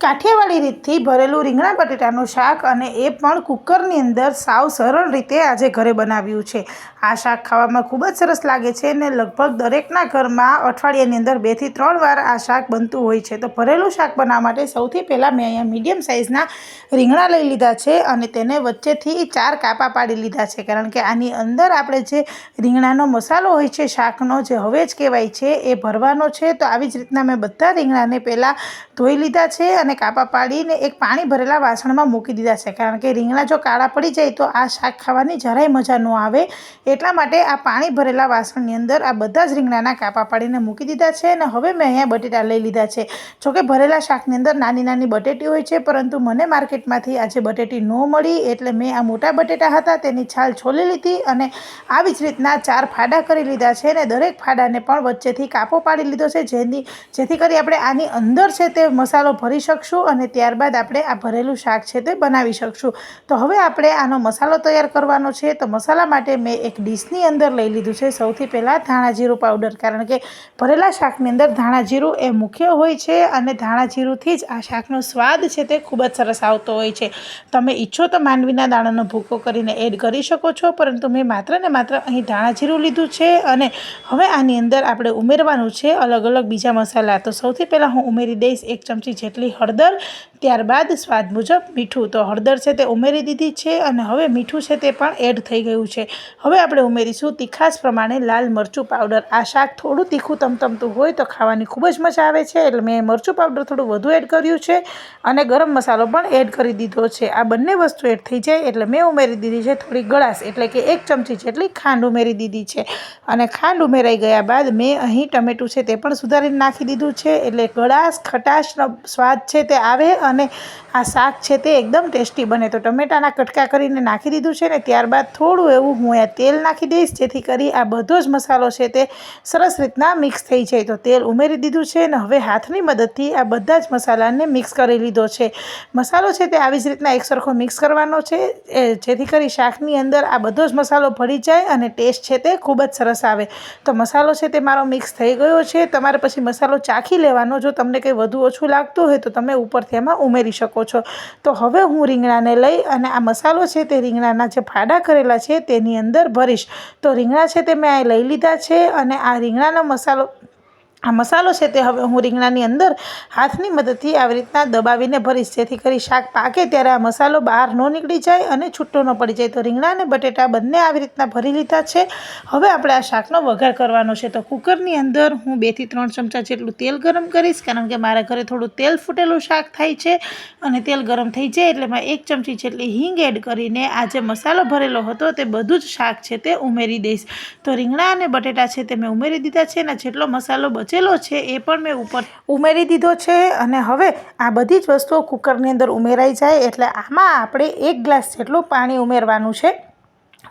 કાઠિયાવાડી રીતથી ભરેલું રીંગણા બટેટાનું શાક અને એ પણ કુકરની અંદર સાવ સરળ રીતે આજે ઘરે બનાવ્યું છે. આ શાક ખાવામાં ખૂબ જ સરસ લાગે છે અને લગભગ દરેકના ઘરમાં અઠવાડિયાની અંદર બેથી ત્રણ વાર આ શાક બનતું હોય છે. તો ભરેલું શાક બનાવવા માટે સૌથી પહેલાં મેં અહીંયા મીડિયમ સાઇઝના રીંગણા લઈ લીધા છે અને તેને વચ્ચેથી ચાર કાપા પાડી લીધા છે. કારણ કે આની અંદર આપણે જે રીંગણાનો મસાલો હોય છે, શાકનો જે હવે જ કહેવાય છે, એ ભરવાનો છે. તો આવી જ રીતના મેં બધા રીંગણાને પહેલાં ધોઈ લીધા છે અને કાપા પાડીને એક પાણી ભરેલા વાસણમાં મૂકી દીધા છે. કારણ કે રીંગણા જો કાળા પડી જાય તો આ શાક ખાવાની જરાય મજા ન આવે. એટલા માટે આ પાણી ભરેલા વાસણની અંદર આ બધા જ રીંગણાના કાપા પાડીને મૂકી દીધા છે અને હવે મેં અહીંયા બટેટા લઈ લીધા છે. જોકે ભરેલા શાકની અંદર નાની નાની બટેટી હોય છે, પરંતુ મને માર્કેટમાંથી આજે બટેટી ન મળી એટલે મેં આ મોટા બટેટા હતા તેની છાલ છોલી લીધી અને આવી જ રીતના ચાર ફાડા કરી લીધા છે અને દરેક ફાડાને પણ વચ્ચેથી કાપો પાડી લીધો છે. જેની જેથી કરી આપણે આની અંદર છે તે મસાલો ભરી શકશું અને ત્યારબાદ આપણે આ ભરેલું શાક છે તે બનાવી શકશું. તો હવે આપણે આનો મસાલો તૈયાર કરવાનો છે. તો મસાલા માટે મેં એક ડીશની અંદર લઈ લીધું છે. સૌથી પહેલાં ધાણા જીરું પાવડર, કારણ કે ભરેલા શાકની અંદર ધાણા જીરું એ મુખ્ય હોય છે અને ધાણા જીરુંથી જ આ શાકનો સ્વાદ છે તે ખૂબ જ સરસ આવતો હોય છે. તમે ઈચ્છો તો માંડવીના દાણાનો ભૂકો કરીને એડ કરી શકો છો, પરંતુ મેં માત્ર ને માત્ર અહીં ધાણા જીરું લીધું છે અને હવે આની અંદર આપણે ઉમેરવાનું છે અલગ અલગ બીજા મસાલા. તો સૌથી પહેલાં હું ઉમેરી દઈશ એક ચમચી જેટલી હળદર હળદર ત્યારબાદ સ્વાદ મુજબ મીઠું. તો હળદર છે તે ઉમેરી દીધી છે અને હવે મીઠું છે તે પણ એડ થઈ ગયું છે. હવે આપણે ઉમેરીશું તીખાસ પ્રમાણે લાલ મરચું પાવડર. આ શાક થોડું તીખું તમતમતું હોય તો ખાવાની ખૂબ જ મજા આવે છે. એટલે મેં મરચું પાવડર થોડું વધુ એડ કર્યું છે અને ગરમ મસાલો પણ એડ કરી દીધો છે. આ બંને વસ્તુ એડ થઈ જાય એટલે મેં ઉમેરી દીધી છે થોડી ગળાશ, એટલે કે એક ચમચી જેટલી ખાંડ ઉમેરી દીધી છે. અને ખાંડ ઉમેરાઈ ગયા બાદ મેં અહીં ટમેટું છે તે પણ સુધારીને નાખી દીધું છે. એટલે ગળાશ ખટાશનો સ્વાદ છે તે આવે અને આ શાક છે તે એકદમ ટેસ્ટી બને. તો ટમેટાના કટકા કરીને નાખી દીધું છે ને ત્યારબાદ થોડું એવું હું આ તેલ નાખી દઈશ, જેથી કરી આ બધો જ મસાલો છે તે સરસ રીતના મિક્સ થઈ જાય. તો તેલ ઉમેરી દીધું છે અને હવે હાથની મદદથી આ બધા જ મસાલાને મિક્સ કરી લીધો છે. મસાલો છે તે આવી જ રીતના એકસરખો મિક્સ કરવાનો છે જેથી કરી શાકની અંદર આ બધો જ મસાલો ભળી જાય અને ટેસ્ટ છે તે ખૂબ જ સરસ આવે. તો મસાલો છે તે મારો મિક્સ થઈ ગયો છે. તમારે પછી મસાલો ચાખી લેવાનો. જો તમને કંઈ વધુ ઓછું લાગતું હોય તો તમે ઉપરથી એમાં ઉમેરી શકો છો. તો હવે હું રીંગણાને લઈ અને આ મસાલો છે તે રીંગણાના જે ફાડા કરેલા છે તેની અંદર ભરીશ. તો રીંગણા છે તે મેં લઈ લીધા છે અને આ રીંગણાનો મસાલો આ મસાલો છે તે હવે હું રીંગણાની અંદર હાથની મદદથી આવી રીતના દબાવીને ભરીશ. જેથી કરી શાક પાકે ત્યારે આ મસાલો બહાર ન નીકળી જાય અને છૂટો ન પડી જાય. તો રીંગણા અને બટેટા બંને આવી રીતના ભરી લીધા છે. હવે આપણે આ શાકનો વઘાર કરવાનો છે. તો કુકરની અંદર હું બેથી ત્રણ ચમચા જેટલું તેલ ગરમ કરીશ, કારણ કે મારા ઘરે થોડું તેલ ફૂટેલું શાક થાય છે અને તેલ ગરમ થઈ જાય એટલે મેં એક ચમચી જેટલી હિંગ એડ કરીને આ જે મસાલો ભરેલો હતો તે બધું જ શાક છે તે ઉમેરી દઈશ. તો રીંગણા અને બટેટા છે તે મેં ઉમેરી દીધા છે અને જેટલો મસાલો બચેલો છે એ પણ મેં ઉપર ઉમેરી દીધો છે અને હવે આ બધી જ વસ્તુઓ કુકરની અંદર ઉમેરાઈ જાય એટલે આમાં આપણે એક ગ્લાસ જેટલું પાણી ઉમેરવાનું છે.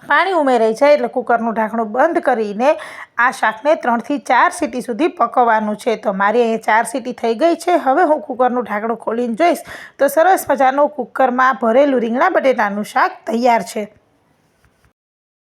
પાણી ઉમેરાઈ જાય એટલે કુકરનું ઢાંકણું બંધ કરીને આ શાકને ત્રણથી ચાર સીટી સુધી પકવવાનું છે. તો મારી અહીંયા ચાર સીટી થઈ ગઈ છે. હવે હું કુકરનું ઢાંકણું ખોલીને જોઈશ. તો સરસ મજાનું કુકરમાં ભરેલું રીંગણા બટેટાનું શાક તૈયાર છે.